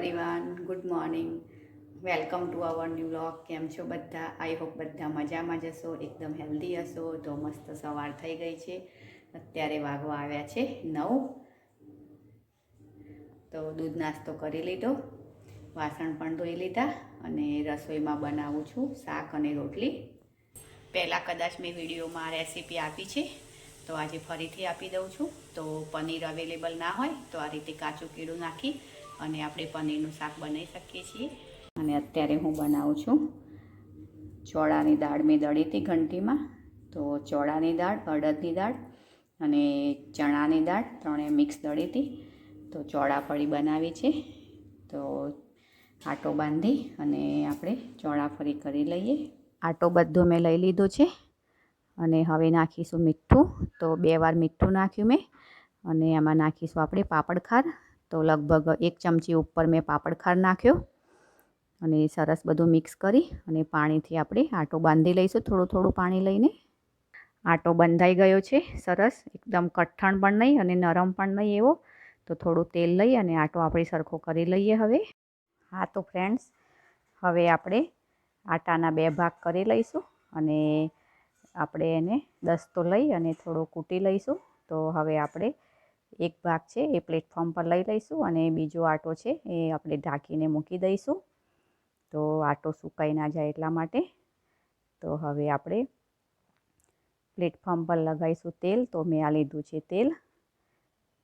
Everyone good morning welcome to our new vlog કેમ છો બધા? આઈ હોપ બધા મજામાં જશો એકદમ હેલ્ધી હશો. તો મસ્ત સવાર થઈ ગઈ છે. અત્યારે વાગવા આવ્યા છે નવ. તો દૂધ નાસ્તો કરી લીધો. વાસણ પણ ધોઈ લીધા અને રસોઈમાં બનાવું છું. શાક અને રોટલી. પહેલાં કદાચ મેં વિડીયોમાં રેસીપી આપી છે. તો આજે ફરીથી આપી દઉં છું. તો પનીર અવેલેબલ ના હોય તો આ રીતે કાચું કીડું નાખી અને આપણે પનીરનું શાક બનાવી શકીએ છીએ. અને અત્યારે હું બનાવું છું ચોળાની દાળ મેં દળી હતી ઘંટીમાં. તો ચોળાની દાળ, અડદની દાળ અને ચણાની દાળ ત્રણે મિક્સ દળી હતી. તો ચોળાફળી બનાવી છે. તો આટો બાંધી અને આપણે ચોળાફળી કરી લઈએ. આટો બધો મેં લઈ લીધો છે અને હવે નાખીશું મીઠું. તો બે વાર મીઠું નાખ્યું મેં અને એમાં નાખીશું આપણે પાપડ ખાર તો લગભગ એક ચમચી ઉપર મેં પાપડ ખાર નાખ્યો અને સરસ બધું મિક્સ કરી અને પાણીથી આપણે આટો બાંધી લઈશું થોડું થોડું પાણી લઈને. આટો બંધાઈ ગયો છે, સરસ. એકદમ કઠણ પણ નહીં અને નરમ પણ નહીં એવો. તો થોડું તેલ લઈ અને આટો આપણે સરખો કરી લઈએ હવે. હા તો ફ્રેન્ડ્સ, હવે આપણે આટાના બે ભાગ કરી લઈશું અને આપણે એને દસ્તો લઈ અને થોડો કૂટી લઈશું. તો હવે આપણે એક ભાગ છે એ પ્લેટફોર્મ પર લઈ લઈશું અને બીજો આટો છે એ આપણે ઢાંકીને મૂકી દઈશું. તો આટો સુકાઈ ના જાય એટલા માટે. તો હવે આપણે પ્લેટફોર્મ પર લગાવીશું તેલ. તો મેં આ લીધું છે તેલ.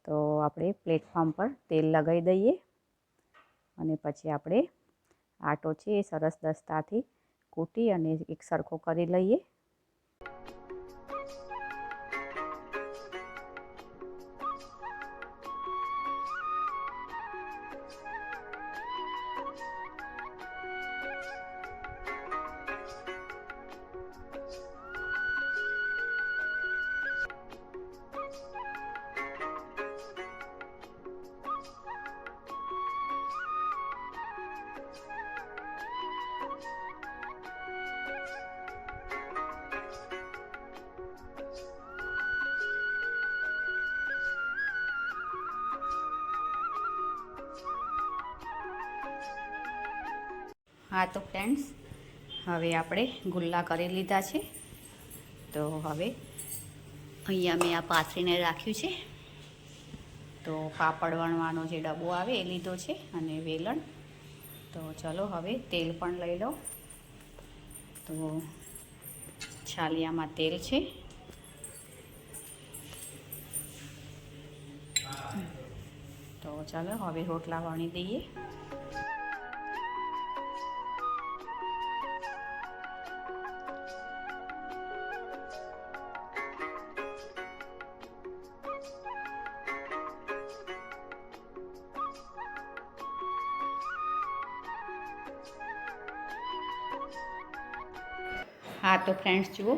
તો આપણે પ્લેટફોર્મ પર તેલ લગાવી દઈએ. અને પછી આપણે આટો છે એ સરસ દસ્તાથી કૂટી અને એક સરખો કરી લઈએ. હા, તો ફ્રેન્ડ્સ હવે આપણે ગુલ્લા કરી લીધા છે. તો હવે અહીંયા મેં આ પાથરીને રાખ્યું છે. તો પાપડ વણવાનો જે ડબ્બો આવે એ લીધો છે અને વેલણ. તો ચલો હવે તેલ પણ લઈ લો તો છાલિયામાં તેલ છે. તો ચાલો હવે રોટલા વણી દઈએ. હા, તો ફ્રેન્ડ્સ જુઓ.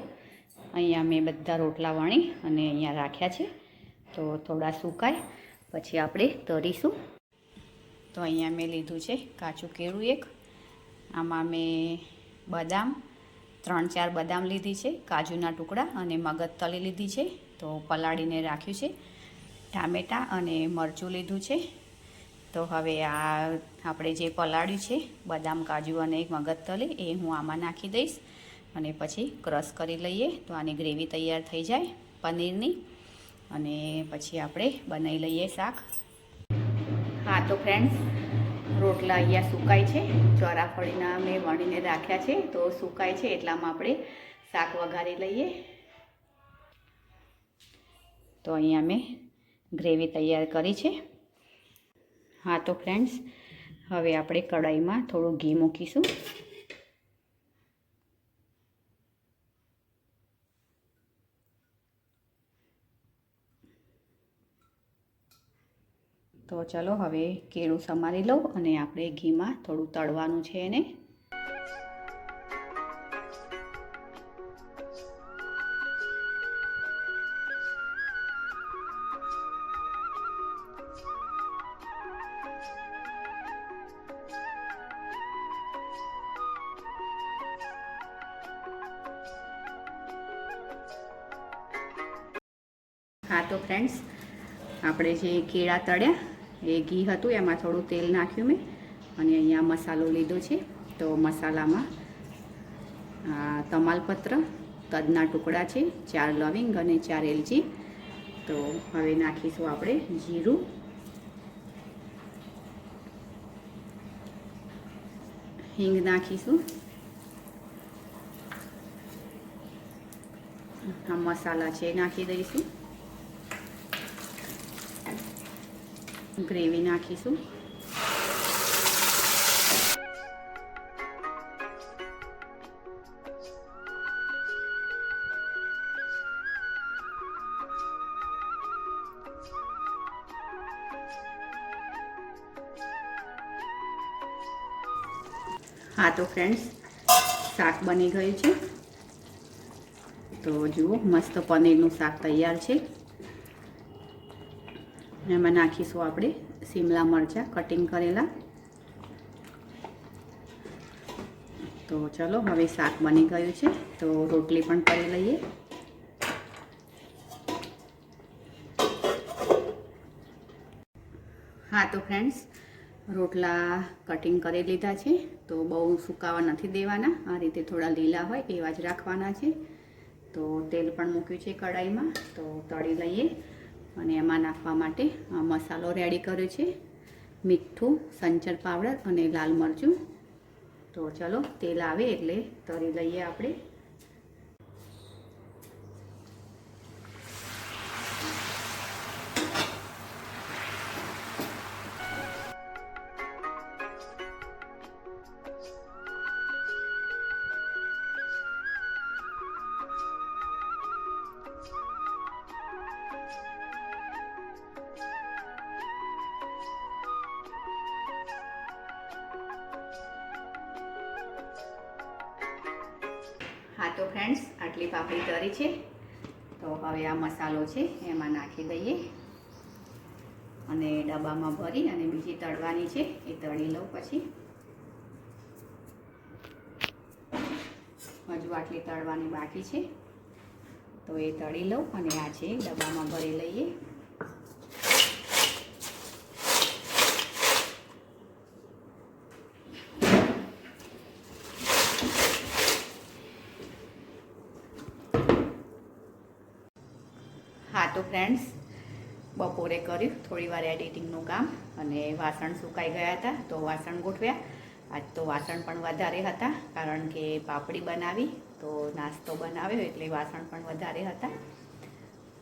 અહીંયા મેં બધા રોટલા વણી અને અહીંયા રાખ્યા છે. તો થોડા સુકાય, પછી આપણે તરીશું. તો અહીંયા મેં લીધું છે કાચું કેળું એક. આમાં મેં બદામ, ત્રણ ચાર બદામ લીધી છે, કાજુના ટુકડા અને મગજ તળી લીધી છે. તો પલાળીને રાખ્યું છે. ટામેટાં અને મરચું લીધું છે. તો હવે આ આપણે જે પલાળ્યું છે, બદામ, કાજુ અને એક મગજ તળી, એ હું આમાં નાખી દઈશ. અને પછી ક્રશ કરી લઈએ તો આની ગ્રેવી તૈયાર થઈ જાય પનીરની. અને પછી આપણે બનાવી લઈએ શાક. હા, તો ફ્રેન્ડ્સ રોટલા અહીંયા સુકાય છે. ચોરાફળીના મેં વણીને રાખ્યા છે, તો સુકાય છે, એટલામાં આપણે શાક વઘારી લઈએ. તો અહીંયા મેં ગ્રેવી તૈયાર કરી છે. હા, તો ફ્રેન્ડ્સ હવે આપણે કઢાઈમાં થોડું ઘી મૂકીશું. તો ચલો હવે કેળું સમારી લઉં અને આપણે ઘીમાં થોડું તળવાનું છે એને. હા તો ફ્રેન્ડ્સ આપણે જે કેળા તળ્યા એ ઘી હતું, એમાં થોડું તેલ નાખ્યું મેં અને અહીંયા મસાલો લીધો છે. તો મસાલામાં તમાલપત્ર તદના ટુકડા છે, ચાર લવિંગ અને ચાર એલચી. તો હવે નાખીશું આપણે જીરું. હિંગ નાખીશું. આ મસાલા છે, નાખી દઈશું. ગ્રેવી નાખીશું હા, તો ફ્રેન્ડ્સ શાક બની ગયું છે. તો જુઓ, મસ્ત પનીરનું શાક તૈયાર છે. એમાં નાખીશું આપણે શિમલા મરચાં કટિંગ કરેલા. તો ચલો, હવે શાક બની ગયું છે, તો રોટલી પણ કરી લઈએ. હા, તો ફ્રેન્ડ્સ રોટલા કટિંગ કરી લીધા છે, તો બહુ સુકાવા નથી દેવાના. આ રીતે થોડા લીલા હોય એવા જ રાખવાના છે. તો તેલ પણ મૂક્યું છે કઢાઈમાં, તો તળી લઈએ. અને એમાં નાખવા માટે મસાલો રેડી કર્યો છે. મીઠું, સંચર પાવડર અને લાલ મરચું. તો ચલો, તેલ આવે એટલે તળી લઈએ આપણે. તો ફ્રેન્ડ્સ આટલી પાપડી તરી છે. તો હવે આ મસાલો છે, એમાં નાખી દઈએ. અને ડબ્બામાં ભરી અને બીજી તળવાની છે, એ તળી લઉં પછી. હજુ આટલી તળવાની બાકી છે. તો એ તળી લઉં અને આ છે, ડબ્બામાં ભરી લઈએ હા તો ફ્રેન્ડ્સ બપોરે કર્યું. થોડી વાર એડિટિંગનું કામ અને વાસણ સુકાઈ ગયા હતા, તો વાસણ ગોઠવ્યા. આજ તો વાસણ પણ વધારે હતા, કારણ કે પાપડી બનાવી, તો નાસ્તો બનાવ્યો એટલે વાસણ પણ વધારે હતા.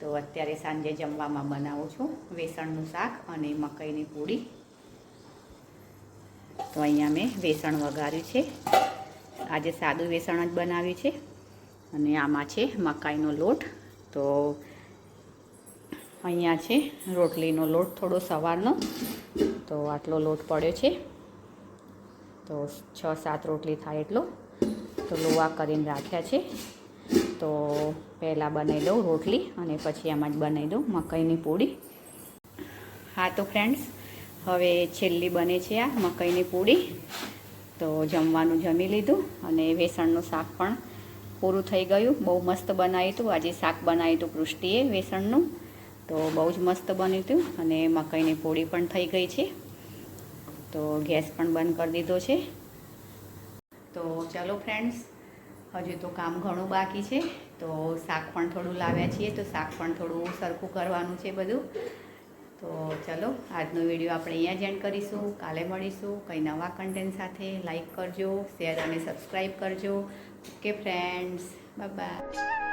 તો અત્યારે સાંજે જમવામાં બનાવું છું વેસણનું શાક અને મકાઈની પૂરી. તો અહીંયા મેં વેસણ વઘાર્યું છે. આજે સાદું વેસણ જ બનાવ્યું છે. અને આમાં છે મકાઈનો લોટ. તો અહીંયા છે રોટલીનો લોટ થોડો સવારનો. તો આટલો લોટ પડ્યો છે. તો છ, સાત રોટલી થાય એટલો. તો લોવા કરીને રાખ્યા છે. તો પહેલાં બનાવી દઉં રોટલી અને પછી એમાં જ બનાવી દઉં મકાઈની પૂડી. હા તો ફ્રેન્ડ્સ હવે છેલ્લી બને છે આ મકાઈની પૂડી. તો જમવાનું જમી લીધું અને વેસણનું શાક પણ પૂરું થઈ ગયું. બહુ મસ્ત બનાવ્યું હતું. આજે શાક બનાવ્યું હતું પૃષ્ટિએ વેસણનું. તો બહુ જ મસ્ત બન્યું હતું અને મકાઈની પોળી પણ થઈ ગઈ છે. તો ગેસ પણ બંધ કરી દીધો છે. તો ચાલો ફ્રેન્ડ્સ, હજુ તો કામ ઘણું બાકી છે. તો શાક પણ થોડું લાવ્યા છીએ, તો શાક પણ થોડું સરખું કરવાનું છે બધું. તો ચલો, આજનો વીડિયો આપણે અહીંયા જ એન્ડ કરીશું. કાલે મળીશું. કંઈ નવા કન્ટેન્ટ સાથે લાઈક કરજો, શેર અને સબસ્ક્રાઈબ કરજો. Okay friends bye.